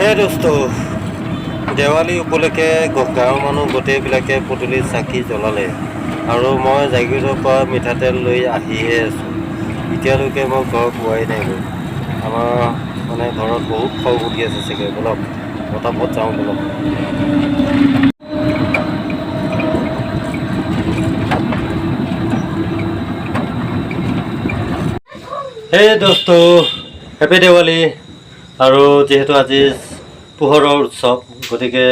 সেই দোস্ত দেৱালী উপলক্ষে গাঁৱৰ মানুহ গোটেইবিলাকে পদূলিত চাকি জ্বলালে আৰু মই জাগিৰোডৰ পৰা মিঠাতেল লৈ আহিহে আছোঁ। এতিয়ালৈকে মই ঘৰ পোৱাই নাই গৈ। আমাৰ মানে ঘৰত বহুত খং উঠি আছে চাগে। বলক পটাপট যাওঁ বলক। সেই দোস্ত হেপী দেৱালী। আৰু যিহেতু আজি পোহৰৰ উৎসৱ গতিকে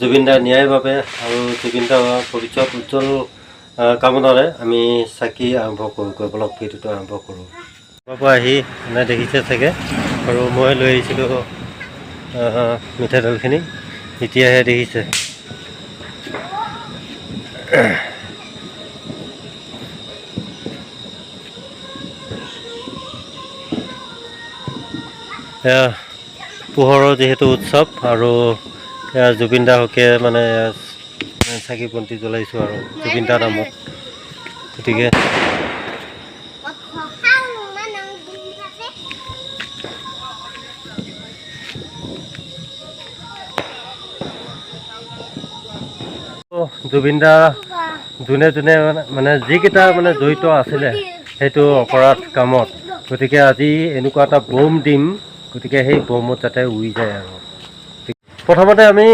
জুবিনদাৰ ন্যায়ৰ বাবে আৰু জুবিনদাৰ ভৱিষ্যত উজ্জ্বল কামনাৰে আমি চাকি আৰম্ভ কৰোঁ গৈ বলক ভিডিঅ'টো আৰম্ভ কৰোঁ। পৰা আহি মানে দেখিছে চাগে আৰু মই লৈ আহিছিলোঁ আহ, মিঠাতেলখিনি এতিয়াহে দেখিছে। পোহৰৰ যিহেতু উৎসৱ আৰু এয়া জুবিন দা হকে মানে চাকি বন্তি জ্বলাইছোঁ আৰু জুবিন দাৰ নামত। গতিকে জুবিন দা যোনে যোনে মানে যিকেইটা মানে জড়িত আছিলে সেইটো অপৰাধ কামত। গতিকে আজি এনেকুৱা এটা বম দিম। গতিকে সেই বমত যাতে উৰি যায় আৰু। প্ৰথমতে আমি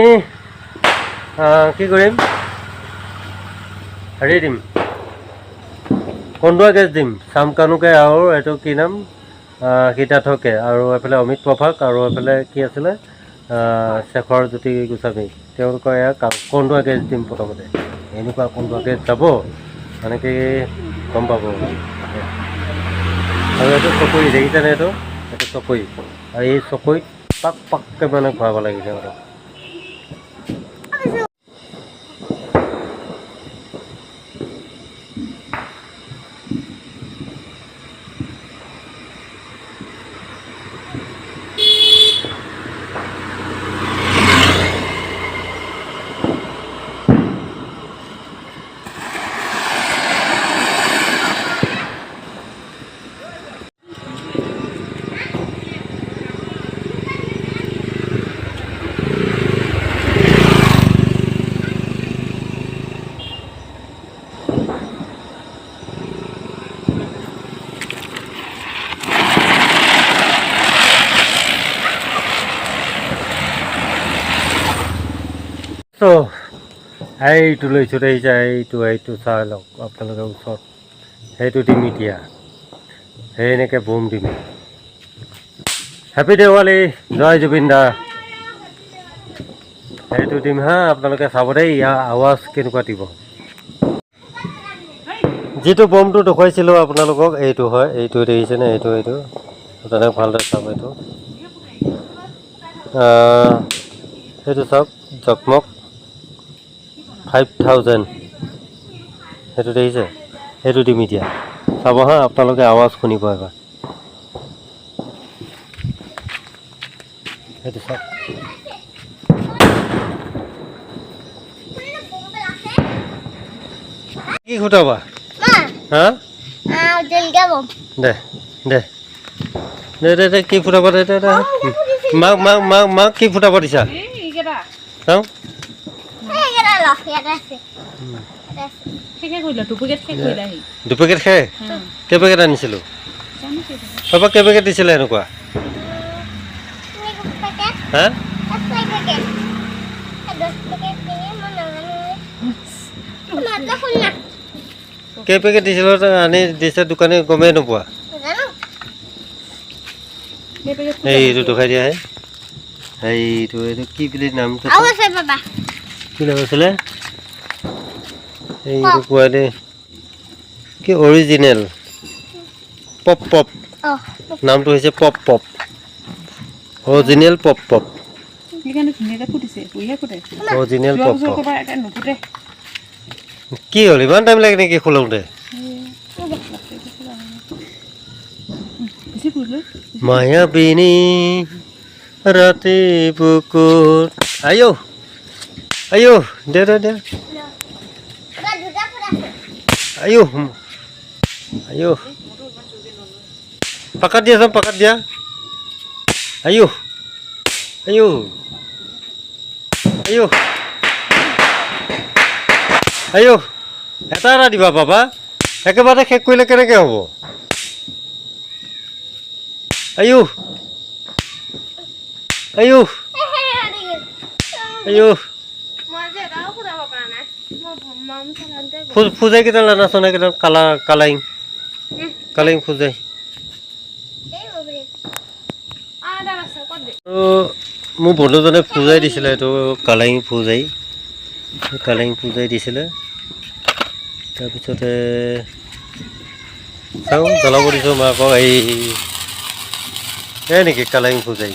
কি কৰিম? হেৰি দিম। কন্দুৱা গেছ দিম। চামকানুকে আৰু এইটো কি নাম? আহ, সীতাৰ্থকে আৰু এইফালে অমিত প্ৰভাক আৰু এইফালে কি আছিলে? শেখৰ জ্যোতি গোস্বামী। তেওঁলোকৰ এয়া কা- কন্দুৱা গেছ দিম প্ৰথমতে। এনেকুৱা কন্দুৱা গেছ যাব মানে কি গম পাব। আৰু এইটো চকৰি দেখিছেনে এইটো? এইটো চকৰি। আৰু এই চকুত পাক পাককৈ মানে ভৰাব লাগিছে সিহঁতক চ' এইটো লৈছোঁ দেখিছে এইটো এইটো চাই লওক আপোনালোকে ওচৰত সেইটো দিম এতিয়া। সেই এনেকৈ বোম দিম হেপী দেৱালী জয় জুবিন দা সেইটো দিম হা, আপোনালোকে চাব দেই ইয়াৰ আৱাজ কেনেকুৱা দিব। যিটো বমটো দেখুৱাইছিলোঁ আপোনালোকক, এইটো হয়, এইটো দেখিছেনে এইটো এইটো। তেনেকৈ ভালদৰে চাব এইটো। সেইটো চাওক, জকমক। ফাইভ থাউজেণ্ড সেইটো দেখিছে সেইটো দিম এতিয়া চাব হা আপোনালোকে আৱাজ শুনিব এবাৰ। সেইটো চাওক। কি ফুটাবা হা? দে দে। দে দে দে কি ফুটাব দে দে দে। মাক মাক মাক মাক কি ফুটাব দিছা? চাওঁ দুপেকেট খাই কেইপেকেট আনিছিলোঁ? পাপা কেইপেকেট দিছিলে এনেকুৱা? হা? কেইপেকেট দিছিলোঁ আনি দিছে দোকানী গমেই নোপোৱা? এইটো দেখাই দিয়া হে। এইটো এইটো কি বুলি নামটো কি নাম আছিলে? এইটো কোৱা দেই কি অৰিজিনেল পপ পপ। নামটো হৈছে pop pop. Original pop pop. Original pop pop. কি হ'ল? ইমান টাইম লাগে নেকি ফুল মায়াবিনী ৰাতি বুকুত। আয়ো আয়ো দে দে দে আয়ো আয়ো পাকাত দিয়া চাম পাকাত দিয়া আয়ো আইও আইও আইও এটা এটা দিবা বাবা একেবাৰে শেষ কৰিলে কেনেকৈ হ'ব আইও আইও আইও ফুজাই কেইডাল আনাচোন এইকেইডাল কালা কালাইং কালাইং ফুজাই মোৰ বন্ধুজনে পূজাই দিছিলে এইটো কালাইং পূজাই কালাইং পূজাই দিছিলে তাৰপিছতে চাওঁ জ্বলাব দিছোঁ মই আকৌ এই এই নেকি কালাইং পূজাই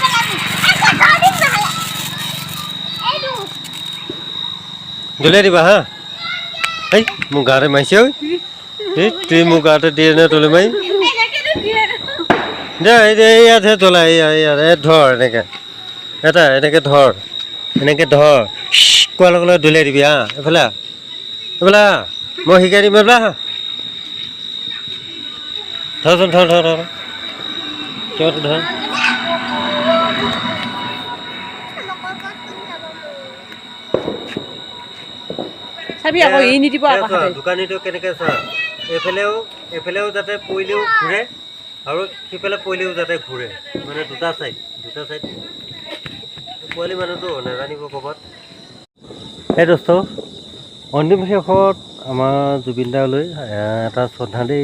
পেলাবি। এটা গাড়ীত নহ'লে। এইটো দলিয়াই দিবা হা এই মোৰ গাতে মাৰিছে ঐ এই তুই মোৰ গাতে দিয়ে নে তলি মাৰি? দে ইয়াতহে তলা ইয়াত ধৰ এনেকৈ এটা, এনেকৈ ধৰ এনেকৈ ধৰ কোৱাৰ লগে লগে দলিয়াই দিবি হা এইফালে। এইফালে মই শিকাই দিম এইফালে আহ। ধৰচোন ধৰ ধৰ ধৰ হাতে দোকানীটো কেনেকৈ চোৱা এইফালেও এইফালেও যাতে পৰিলেও ঘূৰে আৰু সিফালে পৰিলেও যাতে ঘূৰে মানে দুটা চাইড দুটা চাইড পোৱালি মানুহটো নাজানিব ক'ৰবাত। এই দোস্ত অন্তিম শেষত আমাৰ জুবিন দালৈ এটা শ্ৰদ্ধাঞ্জলি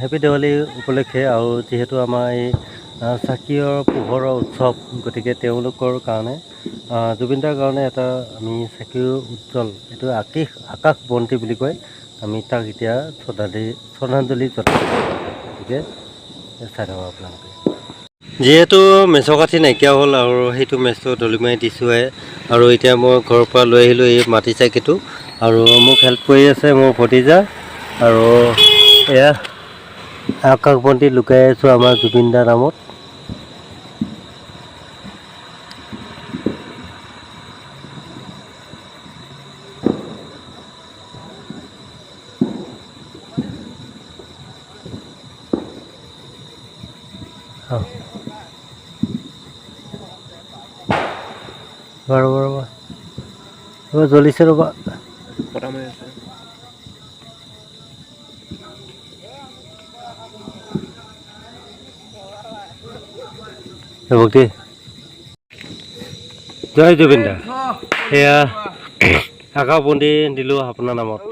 হেপী দেৱালী উপলক্ষে আৰু যিহেতু আমাৰ এই চাকিৰ পোহৰৰ উৎসৱ গতিকে তেওঁলোকৰ কাৰণে জুবিন দাৰ কাৰণে এটা আমি চাকিৰ উজ্জ্বল এইটো আকাশ আকাশ বন্তি বুলি কয় আমি তাক এতিয়া শ্ৰদ্ধাঞ্জলি শ্ৰদ্ধাঞ্জলি জনাওঁ গতিকে চাই থাকক আপোনালোকে। যিহেতু মেচৰ কাঠি নাইকিয়া হ'ল আৰু সেইটো মেচটো দলি মাৰি দিছোঁহে আৰু এতিয়া মই ঘৰৰ পৰা লৈ আহিলোঁ এই মাটি চাকিটো আৰু মোক হেল্প কৰি আছে মোৰ ভতিজা আৰু এয়া আকাশ বন্তি লুকাই আছোঁ আমাৰ জুবিন দাৰ নামত। অঁ। ৰ'বা ৰ'বা ৰ'বা জ্বলিছে ৰ'বা ভক্তি। জয় জুবিন দা এয়া আকাশ বন্তি দিলোঁ আপোনাৰ নামত।